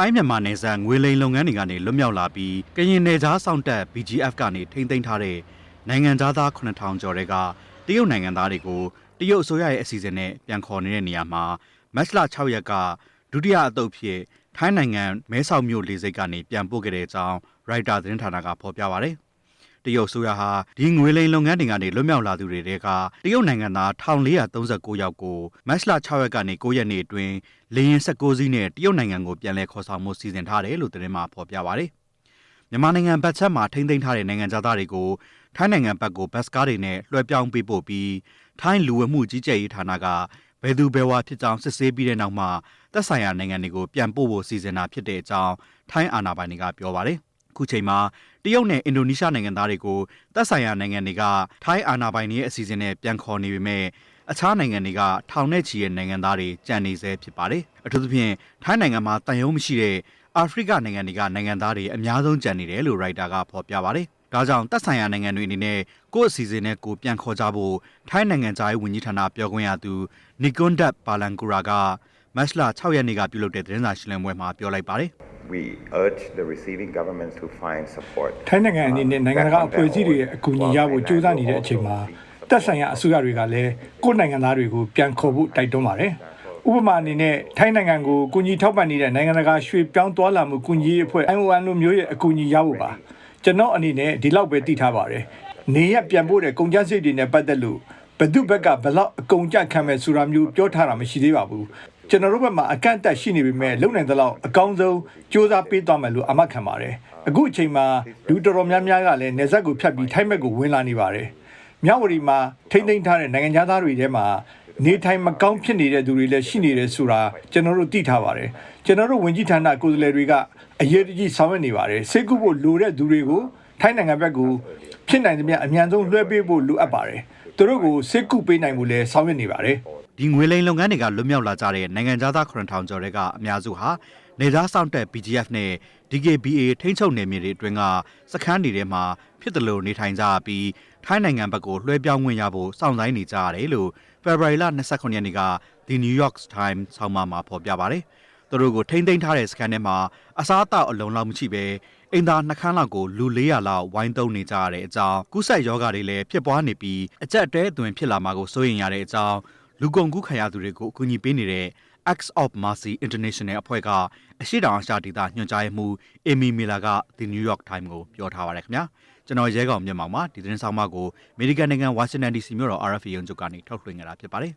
ထိုင်းမြန်မာနယ်စပ်ငွေလိမ်လုပ်ငန်းတွေကနေလွတ်မြောက်လာပြီးကရင်နယ်ကြားစောင့်တပ် BGF ကနေထိမ့်သိမ်းထားတဲ့နိုင်ငံသားသား9000ကျော်တွေကတရုတ်နိုင်ငံသားတွေကိုတရုတ်အစိုးရရဲ့အစီအစဉ်နဲ့ပြန်ခေါ်နေတဲ့နေရာမှာမတ်လ6ရက်ကဒုတိယအသုတ်ဖြစ်ထိုင်းနိုင်ငံမဲဆောက်မြို့လေဆိပ်ကနေပြန်ပို့ခဲ့တဲ့အကြောင်းရိုက်တာသတင်းဌာနကဖော်ပြပါဗျ။ တရုတ်ဆိုရဟာဒီငွေလိမ်လုပ်ငန်းတွေကနေလွတ်မြောက်လာသူတွေတဲကတရုတ်နိုင်ငံသား1439ယောက်ကိုမတ်လ6ရက်ကနေ9ရက်နေ့အတွင်းလေယာဉ်16စီးနဲ့တရုတ်နိုင်ငံကိုပြန်လည်ခေါ်ဆောင်မှုစီစဉ်ထားတယ်လို့သတင်းမှာဖော်ပြပါဗျ။မြန်မာနိုင်ငံဘက်ချက်မှာထိမ့်သိမ်းထားတဲ့နိုင်ငံသားတွေကိုထိုင်းနိုင်ငံဘက်ကိုဘတ်စကားတွေနဲ့လွှဲပြောင်းပေးပို့ပြီးထိုင်းလူဝမှုကြီးကြပ်ရေးဌာနကဘယ်သူဘယ်ဝါဖြစ်ကြောင်းစစ်ဆေးပြီးတဲ့နောက်မှာသက်ဆိုင်ရာနိုင်ငံတွေကိုပြန်ပို့ဖို့စီစဉ်တာဖြစ်တဲ့အကြောင်းထိုင်းအာဏာပိုင်တွေကပြောပါတယ်။ ခုချိန်မှာတရုတ်နဲ့အင်ဒိုနီးရှားနိုင်ငံသားတွေကိုသက်ဆိုင်ရာနိုင်ငံတွေကထိုင်းအာဏာပိုင်တွေရဲ့အစီအစဉ်နဲ့ပြန်ခေါ်နေပေမဲ့အခြားနိုင်ငံတွေကထောင်နဲ့ချီတဲ့နိုင်ငံသားတွေကြံနေဆဲဖြစ်ပါတယ်။အထူးသဖြင့်ထိုင်းနိုင်ငံမှာတန်ယုံမရှိတဲ့အာဖရိကနိုင်ငံတွေကနိုင်ငံသားတွေအများဆုံးကြံနေတယ်လို့ရိုက်တာကဖော်ပြပါတယ်။ဒါကြောင့်သက်ဆိုင်ရာနိုင်ငံတွေအနေနဲ့ကိုယ့်အစီအစဉ်နဲ့ကိုယ်ပြန်ခေါ်ကြဖို့ထိုင်းနိုင်ငံသားရေးဝန်ကြီးဌာနပြောခွင့်ရသူနီကွန်ဒတ်ပါလန်ကူရာကမတ်လ6ရက်နေ့ကပြုလုပ်တဲ့သတင်းစာရှင်းလင်းပွဲမှာပြောလိုက်ပါတယ် We urge the receiving governments to find support. ထိုင်းနိုင်ငံအနေနဲ့နိုင်ငံတကာအဖွဲ့အစည်းတွေရဲ့အကူအညီရဖို့ကြိုးစားနေတဲ့အချိန်မှာတက်ဆိုင်ရာအစိုးရတွေကလည်းကိုယ့်နိုင်ငံသားတွေကိုပြန်ခေါ်ဖို့တိုက်တွန်းပါတယ်။ဥပမာအနေနဲ့ထိုင်းနိုင်ငံကိုကူညီထောက်ပံ့နေတဲ့နိုင်ငံတကာရွှေ့ပြောင်းသွားလာမှုကူညီရေးအဖွဲ့ IOM လိုမျိုးရဲ့အကူအညီရဖို့ပါ။ကျွန်တော်အနေနဲ့ဒီလောက်ပဲသိထားပါတယ်။နေရပြန်ဖို့တဲ့ကုန်ကျစရိတ်တွေနဲ့ပတ်သက်လို့ဘယ်သူဘက်ကဘယ်လောက်အကုန်ကြခံမဲ့ဆိုတာမျိုးပြောထားတာမရှိသေးပါဘူး။ ကျွန်တော်တို့ဘက်မှာအကန့်အသတ်ရှိနေပေမဲ့လုံနိုင်သလောက်အကောင်းဆုံးစူးစမ်းပေးသွားမယ်လို့အမှတ်ခံပါတယ်။အခုအချိန်မှာလူတော်တော်များများကလည်းနေဆက်ကိုဖြတ်ပြီးထိုင်းဘက်ကိုဝင်လာနေပါတယ်။မြဝတီမှာထိမ့်သိမ်းထားတဲ့နိုင်ငံသားတွေထဲမှာနေထိုင်မကောင်းဖြစ်နေတဲ့သူတွေလည်းရှိနေတယ်ဆိုတာကျွန်တော်တို့သိထားပါတယ်။ကျွန်တော်တို့ဝင်ကြီးဌာနကိုယ်စားလှယ်တွေကအရေးတကြီးဆောင်ရွက်နေပါတယ်။စိတ်ကူးဖို့လိုတဲ့သူတွေကိုထိုင်းနိုင်ငံဘက်ကိုဖြစ်နိုင်သမျှအမြန်ဆုံးလွှဲပေးဖို့လိုအပ်ပါတယ်။သူတို့ကိုစိတ်ကူးပေးနိုင်မှုလည်းဆောင်ရွက်နေပါတယ်။ ဒီငွေလိမ်လုပ်ငန်းတွေကလွတ်မြောက်လာကြတဲ့နိုင်ငံသား9000ကျော်တွေကအများစုဟာနေသားစောင့်တပ် BGF နဲ့ DKBA ထိန်းချုပ်နယ်မြေတွေအတွင်းကစခန်းတွေထဲမှာဖြစ်တယ်လို့နေထိုင်ကြပြီးထိုင်းနိုင်ငံဘက်ကိုလွှဲပြောင်းဝင်ရဖို့စောင့်ဆိုင်းနေကြရတယ်လို့ဖေဖော်ဝါရီလ29ရက်နေ့က The New York Times ဆောင်းပါးမှာဖော်ပြပါတယ်။သူတို့ကိုထိမ့်သိမ်းထားတဲ့စခန်းထဲမှာအစားအသောက်အလုံးလောက်မရှိပဲအိမ်သားနှခမ်းလောက်ကိုလူ400လောက်ဝိုင်းသုံးနေကြရတဲ့အကြောင်းကုဆက်ယောဂတွေလည်းဖြစ်ပွားနေပြီးအကြက်တဲအသွင်ဖြစ်လာမှာကိုစိုးရိမ်ရတဲ့အကြောင်း လူကုန်ကူးခံရသူတွေကိုအကူအညီပေးနေတဲ့ Acts of Mercy International အဖွဲ့ကအရှိတောင်အာရှဒေသညွှန်ကြားရေးမှူးအီမီမီလာက The New York Times ကိုပြောထားပါတယ်ခင်ဗျာကျွန်တော်ရဲကောင်မြန်မာမှာဒီသတင်းဆောင်မကိုအမေရိကန်နိုင်ငံဝါရှင်တန် DC မြို့တော် RFA ရုံးချုပ်ကနေထုတ်လွှင့်ကြတာဖြစ်ပါတယ်